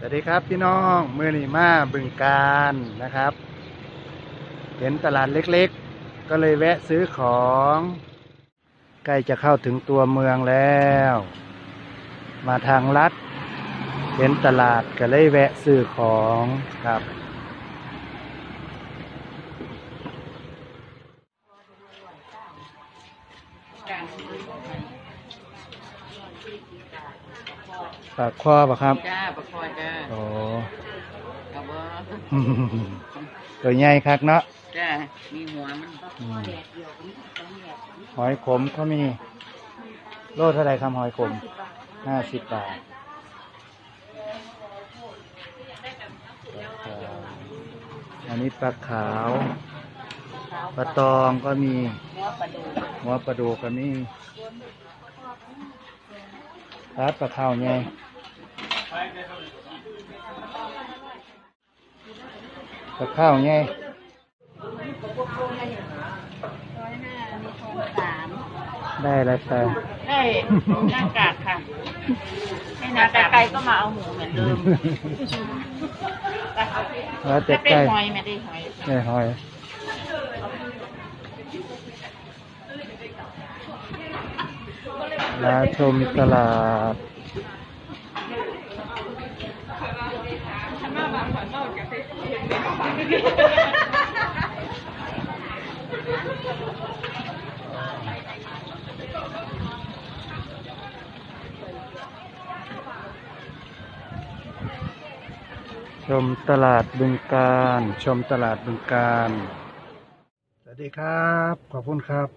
สวัสดีครับพี่น้องเมื่อนี่มาบึงการนะครับ เห็นตลาดเล็กๆ ก็เลยแวะซื้อของ ใกล้จะเข้าถึงตัวเมืองแล้ว มาทางลัด เห็นตลาดก็เลยแวะซื้อของครับ ปากคอปะครับจ้าประคอยจ้าโอ้ครับว่าตัวใหญ่คักเนาะจ้ามีหัวมันอืมหอยขมเขามี โลเท่าไรครับหอยขมห้าสิบบาทอันนี้ปลาขาวปลาตองก็มีหัวปลาดูหัวปลาดูก็มี รัดปลาข้าวไงปลาข้าวไงร้อยห้ามีคนสามได้แล้วแต่ได้หน้ากากค่ะให้หน้ากากไก่ก็มาเอาหมูเหมือนเดิมแล้วแต่จะเป็นใกล้หอยไม่ได้หอยได้หอย มาชมตลาดชมตลาดบึงการ ชมตลาดบึงการ สวัสดีครับ ขอบคุณครับ